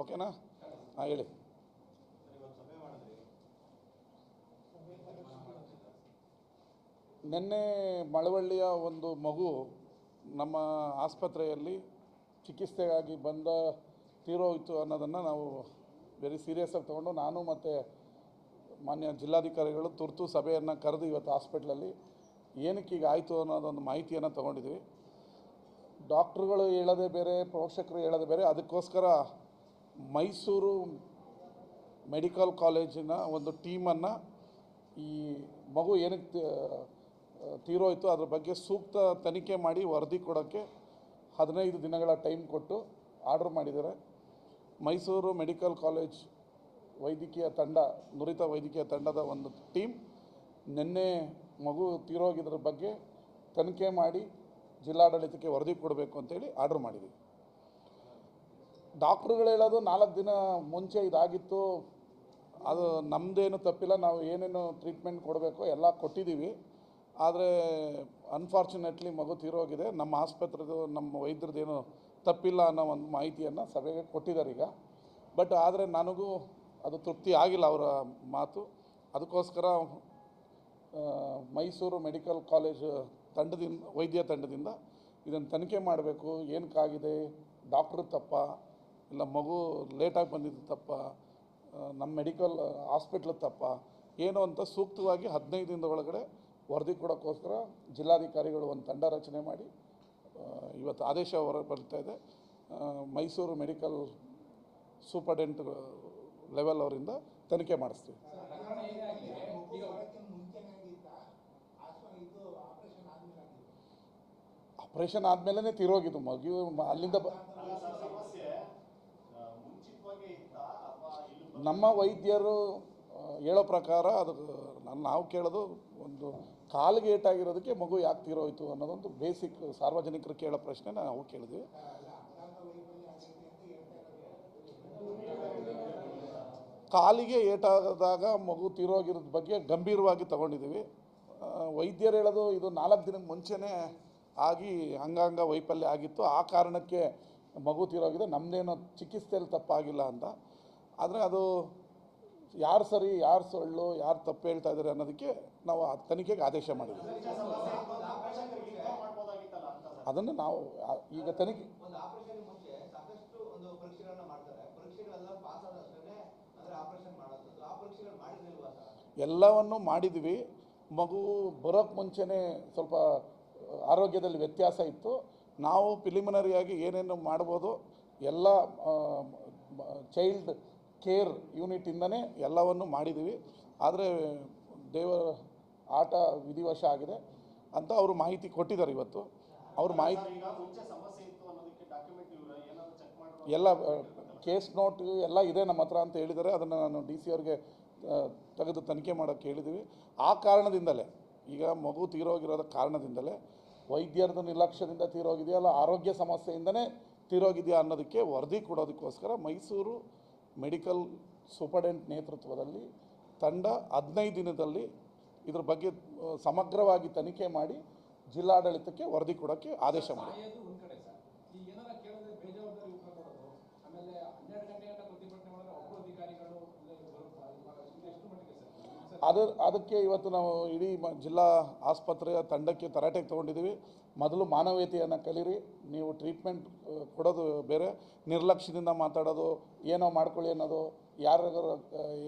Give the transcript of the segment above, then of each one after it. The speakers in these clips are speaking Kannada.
ಓಕೆನಾ? ಹಾಂ, ಹೇಳಿ. ನಿನ್ನೆ ಮಳವಳ್ಳಿಯ ಒಂದು ಮಗು ನಮ್ಮ ಆಸ್ಪತ್ರೆಯಲ್ಲಿ ಚಿಕಿತ್ಸೆಗಾಗಿ ಬಂದ ತೀರೋಯಿತು ಅನ್ನೋದನ್ನು ನಾವು ವೆರಿ ಸೀರಿಯಸ್ಸಾಗಿ ತೊಗೊಂಡು ನಾನು ಮತ್ತು ಮಾನ್ಯ ಜಿಲ್ಲಾಧಿಕಾರಿಗಳು ತುರ್ತು ಸಭೆಯನ್ನು ಕರೆದು ಇವತ್ತು ಹಾಸ್ಪಿಟ್ಲಲ್ಲಿ ಏನಕ್ಕೆ ಈಗ ಆಯಿತು ಅನ್ನೋದೊಂದು ಮಾಹಿತಿಯನ್ನು ತೊಗೊಂಡಿದ್ವಿ. ಡಾಕ್ಟ್ರುಗಳು ಹೇಳೋದೇ ಬೇರೆ, ಪೋಷಕರು ಹೇಳೋದೇ ಬೇರೆ, ಅದಕ್ಕೋಸ್ಕರ ಮೈಸೂರು ಮೆಡಿಕಲ್ ಕಾಲೇಜಿನ ಒಂದು ಟೀಮನ್ನು ಈ ಮಗು ಏನಕ್ಕೆ ತೀರೋಯಿತು ಅದ್ರ ಬಗ್ಗೆ ಸೂಕ್ತ ತನಿಖೆ ಮಾಡಿ ವರದಿ ಕೊಡೋಕ್ಕೆ ಹದಿನೈದು ದಿನಗಳ ಟೈಮ್ ಕೊಟ್ಟು ಆರ್ಡ್ರ್ ಮಾಡಿದ್ದಾರೆ. ಮೈಸೂರು ಮೆಡಿಕಲ್ ಕಾಲೇಜ್ ವೈದ್ಯಕೀಯ ತಂಡ, ನುರಿತ ವೈದ್ಯಕೀಯ ತಂಡದ ಒಂದು ಟೀಮ್ ನಿನ್ನೆ ಮಗು ತೀರೋಗಿದ್ರ ಬಗ್ಗೆ ತನಿಖೆ ಮಾಡಿ ಜಿಲ್ಲಾಡಳಿತಕ್ಕೆ ವರದಿ ಕೊಡಬೇಕು ಅಂತೇಳಿ ಆರ್ಡ್ರ್ ಮಾಡಿದ್ದೀವಿ ಡಾಕ್ಟ್ರುಗಳು ಹೇಳೋದು ನಾಲ್ಕು ದಿನ ಮುಂಚೆ ಇದಾಗಿತ್ತು. ಅದು ನಮ್ಮದೇನು ತಪ್ಪಿಲ್ಲ, ನಾವು ಏನೇನು ಟ್ರೀಟ್ಮೆಂಟ್ ಕೊಡಬೇಕು ಎಲ್ಲ ಕೊಟ್ಟಿದ್ದೀವಿ. ಆದರೆ ಅನ್ಫಾರ್ಚುನೇಟ್ಲಿ ಮಗು ತೀರೋಗಿದೆ. ನಮ್ಮ ಆಸ್ಪತ್ರೆದು, ನಮ್ಮ ವೈದ್ಯರದ್ದೇನು ತಪ್ಪಿಲ್ಲ ಅನ್ನೋ ಒಂದು ಮಾಹಿತಿಯನ್ನು ಸಭೆಗೆ ಕೊಟ್ಟಿದ್ದಾರೆ ಈಗ. ಬಟ್ ಆದರೆ ನನಗೂ ಅದು ತೃಪ್ತಿ ಆಗಿಲ್ಲ ಅವರ ಮಾತು. ಅದಕ್ಕೋಸ್ಕರ ಮೈಸೂರು ಮೆಡಿಕಲ್ ಕಾಲೇಜ್ ತಂಡದಿಂದ, ವೈದ್ಯ ತಂಡದಿಂದ ಇದನ್ನು ತನಿಖೆ ಮಾಡಬೇಕು. ಏನಕ್ಕಾಗಿದೆ ಡಾಕ್ಟ್ರು ತಪ್ಪ? ಇಲ್ಲ, ಮಗು ಲೇಟಾಗಿ ಬಂದಿದ್ದು ತಪ್ಪ ನಮ್ಮ ಮೆಡಿಕಲ್ ಹಾಸ್ಪಿಟ್ಲ್ ತಪ್ಪ, ಏನು ಅಂತ ಸೂಕ್ತವಾಗಿ ಹದಿನೈದು ದಿನದ ಒಳಗಡೆ ವರದಿ ಕೊಡೋಕ್ಕೋಸ್ಕರ ಜಿಲ್ಲಾಧಿಕಾರಿಗಳು ಒಂದು ತಂಡ ರಚನೆ ಮಾಡಿ ಇವತ್ತು ಆದೇಶ ಹೊರ ಬರ್ತಾ ಇದೆ. ಮೈಸೂರು ಮೆಡಿಕಲ್ ಸೂಪರ್ಡೆಂಟ್ ಲೆವೆಲ್ ಅವರಿಂದ ತನಿಖೆ ಮಾಡಿಸ್ತೀವಿ. ಆಪ್ರೇಷನ್ ಆದಮೇಲೆ ತಿರೋಗಿದ್ದು ಮಗು, ಅಲ್ಲಿಂದ ಅಲ್ಲ ಸರ್ ಸಮಸ್ಯೆ ಆ, ಮುಂಚಿತವಾಗಿ ಇತ್ತಾ ಅಥವಾ ಇಲ್ಲಿ ನಮ್ಮ ವೈದ್ಯರು ಹೇಳೋ ಪ್ರಕಾರ ಅದು, ನಾನು ನಾವು ಕೇಳೋದು ಒಂದು ಕಾಲಿಗೆ ಏಟಾಗಿರೋದಕ್ಕೆ ಮಗು ಯಾಕೆ ತೀರೋಯ್ತು ಅನ್ನೋದೊಂದು ಬೇಸಿಕ್ ಸಾರ್ವಜನಿಕರು ಕೇಳೋ ಪ್ರಶ್ನೆ ನಾವು ಕೇಳಿದ್ವಿ. ಕಾಲಿಗೆ ಏಟಾದಾಗ ಮಗು ತೀರೋಗಿರೋದ ಬಗ್ಗೆ ಗಂಭೀರವಾಗಿ ತಗೊಂಡಿದ್ದೀವಿ. ವೈದ್ಯರು ಹೇಳೋದು ಇದು ನಾಲ್ಕು ದಿನಕ್ಕೆ ಮುಂಚೆನೇ ಆಗಿ ಅಂಗಾಂಗ ವೈಫಲ್ಯ ಆಗಿತ್ತು. ಆ ಕಾರಣಕ್ಕೆ ಮಗು ತೀರೋಗಿದೆ. ನಮ್ಮದೇನೋ ಚಿಕಿತ್ಸೆಯಲ್ಲಿ ತಪ್ಪಾಗಿಲ್ಲ ಅಂತ. ಆದರೆ ಅದು ಯಾರು ಸರಿ ಯಾರು ಸೊಳ್ಳು ಯಾರು ತಪ್ಪು ಹೇಳ್ತಾ ಇದ್ದಾರೆ ಅನ್ನೋದಕ್ಕೆ ನಾವು ಆ ತನಿಖೆಗೆ ಆದೇಶ ಮಾಡಿದ್ವಿ. ಅದನ್ನು ನಾವು ಈಗ ತನಿಖೆ ಎಲ್ಲವನ್ನು ಮಾಡಿದ್ವಿ. ಮಗು ಬರೋಕ್ಕೆ ಮುಂಚೆನೇ ಸ್ವಲ್ಪ ಆರೋಗ್ಯದಲ್ಲಿ ವ್ಯತ್ಯಾಸ ಇತ್ತು. ನಾವು ಪ್ರಿಲಿಮಿನರಿಯಾಗಿ ಏನೇನು ಮಾಡ್ಬೋದು ಎಲ್ಲ ಚೈಲ್ಡ್ ಕೇರ್ ಯೂನಿಟಿಂದನೇ ಎಲ್ಲವನ್ನು ಮಾಡಿದ್ದೀವಿ. ಆದರೆ ದೇವರ ಆಟ ವಿಧಿವಶ ಆಗಿದೆ ಅಂತ ಅವರು ಮಾಹಿತಿ ಕೊಟ್ಟಿದ್ದಾರೆ ಇವತ್ತು. ಅವ್ರ ಮಾಹಿತಿ ಎಲ್ಲ ಕೇಸ್ ನೋಟ್ ಎಲ್ಲ ಇದೆ ನಮ್ಮ ಹತ್ರ ಅಂತ ಹೇಳಿದರೆ ಅದನ್ನು ನಾನು ಡಿ ಸಿ ಅವ್ರಿಗೆ ತೆಗೆದು ತನಿಖೆ ಮಾಡೋಕ್ಕೆ ಹೇಳಿದ್ದೀವಿ. ಆ ಕಾರಣದಿಂದಲೇ ಈಗ ಮಗು ತೀರೋಗಿರೋದ ಕಾರಣದಿಂದಲೇ ವೈದ್ಯರದ ನಿರ್ಲಕ್ಷ್ಯದಿಂದ ತೀರೋಗಿದೆಯಲ್ಲ ಆರೋಗ್ಯ ಸಮಸ್ಯೆಯಿಂದನೇ ತೀರೋಗಿದೆಯಾ ಅನ್ನೋದಕ್ಕೆ ವರದಿ ಕೊಡೋದಕ್ಕೋಸ್ಕರ ಮೈಸೂರು ಮೆಡಿಕಲ್ ಸೂಪರ್ಡೆಂಟ್ ನೇತೃತ್ವದಲ್ಲಿ ತಂಡ ಹದಿನೈದು ದಿನದಲ್ಲಿ ಇದ್ರ ಬಗ್ಗೆ ಸಮಗ್ರವಾಗಿ ತನಿಖೆ ಮಾಡಿ ಜಿಲ್ಲಾಡಳಿತಕ್ಕೆ ವರದಿ ಕೊಡೋಕ್ಕೆ ಆದೇಶ ಮಾಡಿ. ಅದು ಅದಕ್ಕೆ ಇವತ್ತು ನಾವು ಇಡೀ ಜಿಲ್ಲಾ ಆಸ್ಪತ್ರೆಯ ತಂಡಕ್ಕೆ ತರಾಟೆಗೆ ತೊಗೊಂಡಿದ್ದೀವಿ. ಮೊದಲು ಮಾನವೀಯತೆಯನ್ನು ಕಲೀರಿ ನೀವು ಟ್ರೀಟ್ಮೆಂಟ್ ಕೊಡೋದು ಬೇರೆ, ನಿರ್ಲಕ್ಷ್ಯದಿಂದ ಮಾತಾಡೋದು, ಏನೋ ಮಾಡ್ಕೊಳ್ಳಿ ಅನ್ನೋದು ಯಾರಿಗಾರ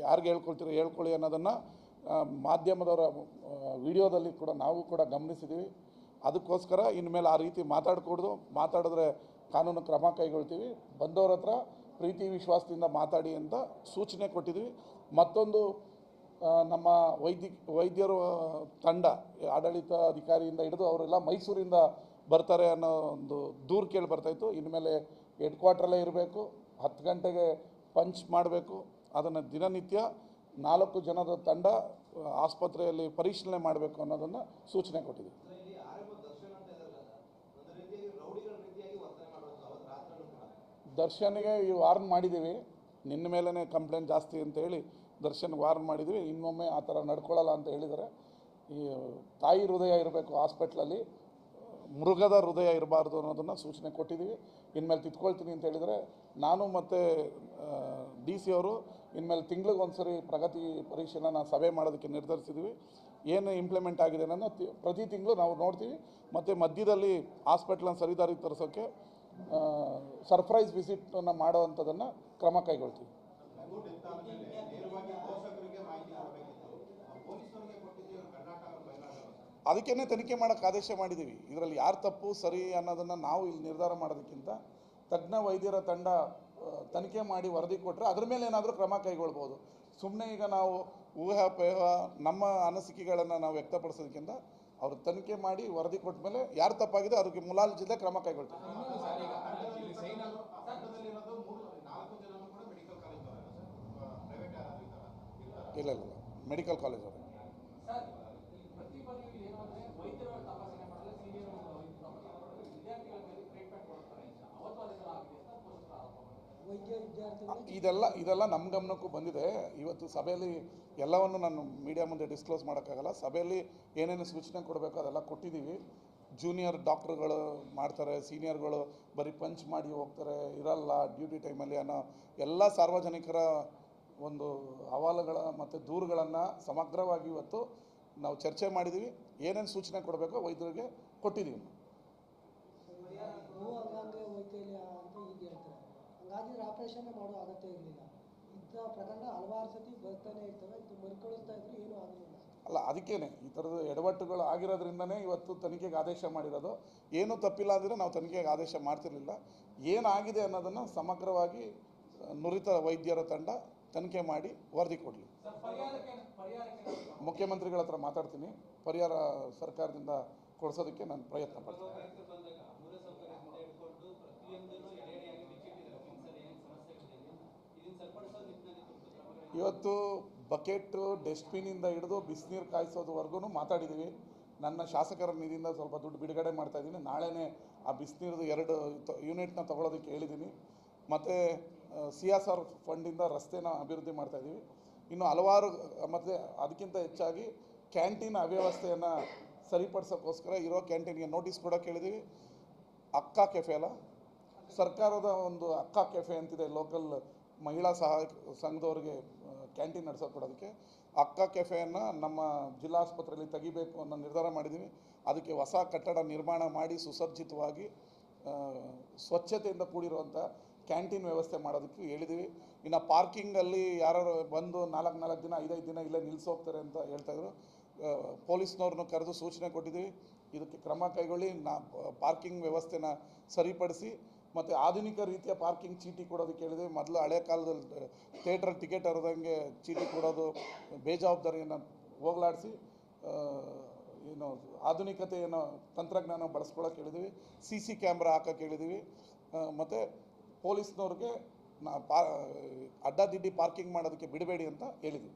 ಯಾರಿಗೆ ಹೇಳ್ಕೊಳ್ತೀರೋ ಹೇಳ್ಕೊಳ್ಳಿ ಅನ್ನೋದನ್ನು ಮಾಧ್ಯಮದವರ ವಿಡಿಯೋದಲ್ಲಿ ಕೂಡ ನಾವು ಕೂಡ ಗಮನಿಸಿದ್ದೀವಿ ಅದಕ್ಕೋಸ್ಕರ ಇನ್ಮೇಲೆ ಆ ರೀತಿ ಮಾತಾಡಕೂಡ್ದು, ಮಾತಾಡಿದ್ರೆ ಕಾನೂನು ಕ್ರಮ ಕೈಗೊಳ್ತೀವಿ. ಬಂದವ್ರ ಹತ್ರ ಪ್ರೀತಿ ವಿಶ್ವಾಸದಿಂದ ಮಾತಾಡಿ ಅಂತ ಸೂಚನೆ ಕೊಟ್ಟಿದ್ದೀವಿ ಮತ್ತೊಂದು ನಮ್ಮ ವೈದ್ಯ ವೈದ್ಯರು ತಂಡ ಆಡಳಿತ ಅಧಿಕಾರಿಯಿಂದ ಹಿಡಿದು ಅವರೆಲ್ಲ ಮೈಸೂರಿಂದ ಬರ್ತಾರೆ ಅನ್ನೋ ಒಂದು ದೂರು ಕೇಳಿ ಬರ್ತಾಯಿತ್ತು ಇನ್ಮೇಲೆ ಹೆಡ್ ಕ್ವಾರ್ಟ್ರಲ್ಲೇ ಇರಬೇಕು ಹತ್ತು ಗಂಟೆಗೆ ಪಂಚ್ ಮಾಡಬೇಕು. ಅದನ್ನು ದಿನನಿತ್ಯ ನಾಲ್ಕು ಜನದ ತಂಡ ಆಸ್ಪತ್ರೆಯಲ್ಲಿ ಪರಿಶೀಲನೆ ಮಾಡಬೇಕು ಅನ್ನೋದನ್ನು ಸೂಚನೆ ಕೊಟ್ಟಿದೆ. ದರ್ಶನಿಗೆ ಈ ವಾರ್ನ್ ಮಾಡಿದ್ದೀವಿ. ನಿನ್ನ ಮೇಲೇ ಕಂಪ್ಲೇಂಟ್ ಜಾಸ್ತಿ ಅಂತ ಹೇಳಿ ದರ್ಶನ್ ವಾರ್ನ್ ಮಾಡಿದ್ವಿ, ಇನ್ನೊಮ್ಮೆ ಆ ಥರ ನಡ್ಕೊಳ್ಳಲ್ಲ ಅಂತ ಹೇಳಿದರೆ ಈ ತಾಯಿ ಹೃದಯ ಇರಬೇಕು ಹಾಸ್ಪಿಟ್ಲಲ್ಲಿ, ಮೃಗದ ಹೃದಯ ಇರಬಾರ್ದು ಅನ್ನೋದನ್ನು ಸೂಚನೆ ಕೊಟ್ಟಿದ್ದೀವಿ. ಇನ್ಮೇಲೆ ತಿದ್ಕೊಳ್ತೀನಿ ಅಂತ ಹೇಳಿದರೆ ನಾನು ಮತ್ತು ಡಿ ಸಿ ಅವರು ಇನ್ಮೇಲೆ ತಿಂಗಳಿಗೊಂದ್ಸರಿ ಪ್ರಗತಿ ಪರೀಕ್ಷೆನ ಪರಿಶೀಲನಾ ಸಭೆ ಮಾಡೋದಕ್ಕೆ ನಿರ್ಧರಿಸಿದ್ವಿ ಏನು ಇಂಪ್ಲಿಮೆಂಟ್ ಆಗಿದೆ ಅನ್ನೋದನ್ನ ತಿ- ಪ್ರತಿ ತಿಂಗಳು ನಾವು ನೋಡ್ತೀವಿ. ಮತ್ತು ಮಧ್ಯದಲ್ಲಿ ಹಾಸ್ಪಿಟ್ಲನ್ನು ಸರಿದಾರಿಗೆ ತರಿಸೋಕ್ಕೆ ಸರ್ಪ್ರೈಸ್ ವಿಸಿಟನ್ನು ಮಾಡೋವಂಥದ್ದನ್ನು ಕ್ರಮ ಕೈಗೊಳ್ತೀವಿ. ಅದಕ್ಕೇ ತನಿಖೆ ಮಾಡೋಕ್ಕೆ ಆದೇಶ ಮಾಡಿದ್ದೀವಿ. ಇದರಲ್ಲಿ ಯಾರು ತಪ್ಪು ಸರಿ ಅನ್ನೋದನ್ನು ನಾವು ಇಲ್ಲಿ ನಿರ್ಧಾರ ಮಾಡೋದಕ್ಕಿಂತ ತಜ್ಞ ವೈದ್ಯರ ತಂಡ ತನಿಖೆ ಮಾಡಿ ವರದಿ ಕೊಟ್ಟರೆ ಅದ್ರ ಮೇಲೆ ಏನಾದರೂ ಕ್ರಮ ಕೈಗೊಳ್ಬೋದು. ಸುಮ್ಮನೆ ಈಗ ನಾವು ಊಹಾಪೇಹ ನಮ್ಮ ಅನಿಸಿಕೆಗಳನ್ನು ನಾವು ವ್ಯಕ್ತಪಡಿಸೋದಕ್ಕಿಂತ ಅವರು ತನಿಖೆ ಮಾಡಿ ವರದಿ ಕೊಟ್ಟ ಮೇಲೆ ಯಾರು ತಪ್ಪಾಗಿದೆ ಅದಕ್ಕೆ ಜಿಲ್ಲೆ ಕ್ರಮ ಕೈಗೊಳ್ತೀವಿ ಇಲ್ಲ ಇಲ್ಲ ಮೆಡಿಕಲ್ ಕಾಲೇಜ್ ಅವರು ಸರ್ ಈ ಪ್ರತಿ ಬಾರಿಯೂ ಏನು ಅಂದ್ರೆ ವೈದ್ಯರು ತಪಾಸಣೆ ಮಾಡಲ್ಲ ಸೀನಿಯರ್ ವಿದ್ಯಾರ್ಥಿಗಳ ಮೇಲೆ ಟ್ರೀಟ್ಮೆಂಟ್ ಕೊಡ್ತಾರೆ ಅಂತ ಅವತ್ತು ಅದೆಲ್ಲ ಆಗಿದೆ ಅಂತ ಪೋಷಕರು ಆರೋಪ ಮಾಡ್ತಾರೆ ವೈದ್ಯ ವಿದ್ಯಾರ್ಥಿಗಳು ಇದೆಲ್ಲ ಇದೆಲ್ಲ ನಮ್ಮ ಗಮನಕ್ಕೂ ಬಂದಿದೆ. ಇವತ್ತು ಸಭೆಯಲ್ಲಿ ಎಲ್ಲವನ್ನು ನಾನು ಮೀಡಿಯಾ ಮುಂದೆ ಡಿಸ್ಕ್ಲೋಸ್ ಮಾಡೋಕ್ಕಾಗಲ್ಲ. ಸಭೆಯಲ್ಲಿ ಏನೇನು ಸೂಚನೆ ಕೊಡಬೇಕು ಅದೆಲ್ಲ ಕೊಟ್ಟಿದ್ದೀವಿ. ಜೂನಿಯರ್ ಡಾಕ್ಟ್ರುಗಳು ಮಾಡ್ತಾರೆ ಸೀನಿಯರ್ಗಳು ಬರೀ ಪಂಚ್ ಮಾಡಿ ಹೋಗ್ತಾರೆ, ಇರಲ್ಲ ಡ್ಯೂಟಿ ಟೈಮಲ್ಲಿ ಅನ್ನೋ ಎಲ್ಲ ಸಾರ್ವಜನಿಕರ ಒಂದು ಅಹವಾಲುಗಳ ಮತ್ತು ದೂರುಗಳನ್ನು ಸಮಗ್ರವಾಗಿ ಇವತ್ತು ನಾವು ಚರ್ಚೆ ಮಾಡಿದ್ದೀವಿ. ಏನೇನು ಸೂಚನೆ ಕೊಡಬೇಕೋ ವೈದ್ಯರಿಗೆ ಕೊಟ್ಟಿದ್ದೀವಿ ಭೂ ಅಂಗಾಂಗ ವೈಕಲ್ಯ ಅಂತ ಈಗ ಹೇಳ್ತಾರೆ ಹಂಗಾಗಿದ್ರೆ ಆಪರೇಷನ್ ಮಾಡೋ ಅಗತ್ಯ ಇರಲಿಲ್ಲ ಇಂಥ ಪ್ರಕರಣ ಸತಿ ಬರ್ತಾನೆ ಇರ್ತವೆ ಇದು ಮರುಕಳಿಸ್ತಾ ಇದ್ರು ಏನೂ ಆಗಲಿಲ್ಲ ಅಲ್ಲ ಅದಕ್ಕೇನೆ ಈ ಥರದ ಎಡವಟ್ಟುಗಳು ಆಗಿರೋದ್ರಿಂದನೇ ಇವತ್ತು ತನಿಖೆಗೆ ಆದೇಶ ಮಾಡಿರೋದು. ಏನೂ ತಪ್ಪಿಲ್ಲ ಅಂದರೆ ನಾವು ತನಿಖೆಗೆ ಆದೇಶ ಮಾಡ್ತಿರಲಿಲ್ಲ. ಏನಾಗಿದೆ ಅನ್ನೋದನ್ನು ಸಮಗ್ರವಾಗಿ ನುರಿತ ವೈದ್ಯರ ತಂಡ ತನಿಖೆ ಮಾಡಿ ವರದಿ ಕೊಡಲಿ. ಸರ್ ಪರಿಹಾರಕ್ಕೆ ಪರಿಹಾರಕ್ಕೆ ನಾವು ಮುಖ್ಯಮಂತ್ರಿಗಳ ಹತ್ರ ಮಾತಾಡ್ತೀನಿ. ಪರಿಹಾರ ಸರ್ಕಾರದಿಂದ ಕೊಡಿಸೋದಕ್ಕೆ ನಾನು ಪ್ರಯತ್ನ ಪಡ್ತೀನಿ. ಬಂದಾಗ ಮೂಲಸೌಕರ್ಯದಿಂದ ಹಿಡ್ಕೊಂಡು ಪ್ರತಿಯೊಂದನ್ನು ಎಡೆ ಎಡೆಯಾಗಿ ಬಿಚ್ಚಿಟ್ಟಿದ್ದಾರೆ ಕಿಮ್ಸಲ್ಲಿ ಏನೇನು ಸಮಸ್ಯೆಗಳಿದೆ? ಇದನ್ನು ಸರಿಪಡಿಸೋ ನಿಟ್ಟಿನಲ್ಲಿ ತುರ್ತು ಕ್ರಮಗಳು ಇವತ್ತು ಬಕೆಟು ಡಸ್ಟ್ಬಿನಿಂದ ಹಿಡಿದು ಬಿಸಿನೀರು ಕಾಯಿಸೋದುವರೆಗೂ ಮಾತಾಡಿದ್ದೀವಿ ನನ್ನ ಶಾಸಕರ ನಿಧಿಯಿಂದ ಸ್ವಲ್ಪ ದುಡ್ಡು ಬಿಡುಗಡೆ ಮಾಡ್ತಾ ಇದ್ದೀನಿ. ನಾಳೆನೇ ಆ ಬಿಸಿನೀರ್ದು ಎರಡು ಯೂನಿಟ್ನ ತೊಗೊಳೋದಕ್ಕೆ ಹೇಳಿದ್ದೀನಿ. ಮತ್ತು ಸಿ ಎಸ್ ಆರ್ ಫಂಡಿಂದ ರಸ್ತೆನ ಅಭಿವೃದ್ಧಿ ಮಾಡ್ತಾ ಇದ್ದೀವಿ. ಇನ್ನು ಹಲವಾರು, ಮತ್ತು ಅದಕ್ಕಿಂತ ಹೆಚ್ಚಾಗಿ ಕ್ಯಾಂಟೀನ್ ಅವ್ಯವಸ್ಥೆಯನ್ನು ಸರಿಪಡಿಸೋಕ್ಕೋಸ್ಕರ ಇರೋ ಕ್ಯಾಂಟೀನ್ಗೆ ನೋಟಿಸ್ ಕೂಡ ಹೇಳಿದ್ದೀವಿ ಅಕ್ಕ ಕೆಫೆ ಅಲ್ಲ? ಸರ್ಕಾರದ ಒಂದು ಅಕ್ಕ ಕೆಫೆ ಅಂತಿದೆ ಲೋಕಲ್ ಮಹಿಳಾ ಸಹಾಯ ಸಂಘದವ್ರಿಗೆ ಕ್ಯಾಂಟೀನ್ ನಡೆಸೋಕೆ ಕೊಡೋದಕ್ಕೆ ಅಕ್ಕ ಕೆಫೆಯನ್ನು ನಮ್ಮ ಜಿಲ್ಲಾಸ್ಪತ್ರೆಯಲ್ಲಿ ತೆಗಿಬೇಕು ಅನ್ನೋ ನಿರ್ಧಾರ ಮಾಡಿದ್ದೀವಿ ಅದಕ್ಕೆ ಹೊಸ ಕಟ್ಟಡ ನಿರ್ಮಾಣ ಮಾಡಿ ಸುಸಜ್ಜಿತವಾಗಿ ಸ್ವಚ್ಛತೆಯಿಂದ ಕೂಡಿರುವಂಥ ಕ್ಯಾಂಟೀನ್ ವ್ಯವಸ್ಥೆ ಮಾಡೋದಕ್ಕೆ ಹೇಳಿದ್ದೀವಿ ಇನ್ನು ಪಾರ್ಕಿಂಗಲ್ಲಿ ಯಾರು ಬಂದು ನಾಲ್ಕು ನಾಲ್ಕು ದಿನ, ಐದೈದು ದಿನ ಇಲ್ಲೇ ನಿಲ್ಲಿಸೋಗ್ತಾರೆ ಅಂತ ಹೇಳ್ತಾಯಿದ್ರು ಪೊಲೀಸ್ನವ್ರನ್ನೂ ಕರೆದು ಸೂಚನೆ ಕೊಟ್ಟಿದ್ದೀವಿ ಇದಕ್ಕೆ ಕ್ರಮ ಕೈಗೊಳ್ಳಿ, ನಾ, ಪಾರ್ಕಿಂಗ್ ವ್ಯವಸ್ಥೆನ ಸರಿಪಡಿಸಿ ಮತ್ತು ಆಧುನಿಕ ರೀತಿಯ ಪಾರ್ಕಿಂಗ್ ಚೀಟಿ ಕೊಡೋದಕ್ಕೆ ಹೇಳಿದ್ವಿ ಮೊದಲು ಹಳೆ ಕಾಲದಲ್ಲಿ ಥಿಯೇಟ್ರಲ್ಲಿ ಟಿಕೆಟ್ ಹರಿದಂಗೆ ಚೀಟಿ ಕೊಡೋದು, ಬೇಜವಾಬ್ದಾರಿಯನ್ನು ಹೋಗಲಾಡಿಸಿ ಏನು ಆಧುನಿಕತೆಯನ್ನು ತಂತ್ರಜ್ಞಾನ ಬಳಸ್ಕೊಳಕ್ಕೆ ಹೇಳಿದ್ವಿ. ಸಿ ಸಿ ಕ್ಯಾಮ್ರಾ ಹಾಕಕ್ಕೆ ಹೇಳಿದ್ವಿ. ಮತ್ತು ಪೊಲೀಸ್ನವ್ರಿಗೆ ನಾ ಪಾ, ಅಡ್ಡಾದಿಡ್ಡಿ ಪಾರ್ಕಿಂಗ್ ಮಾಡೋದಕ್ಕೆ ಬಿಡಬೇಡಿ ಅಂತ ಹೇಳಿದ್ವಿ.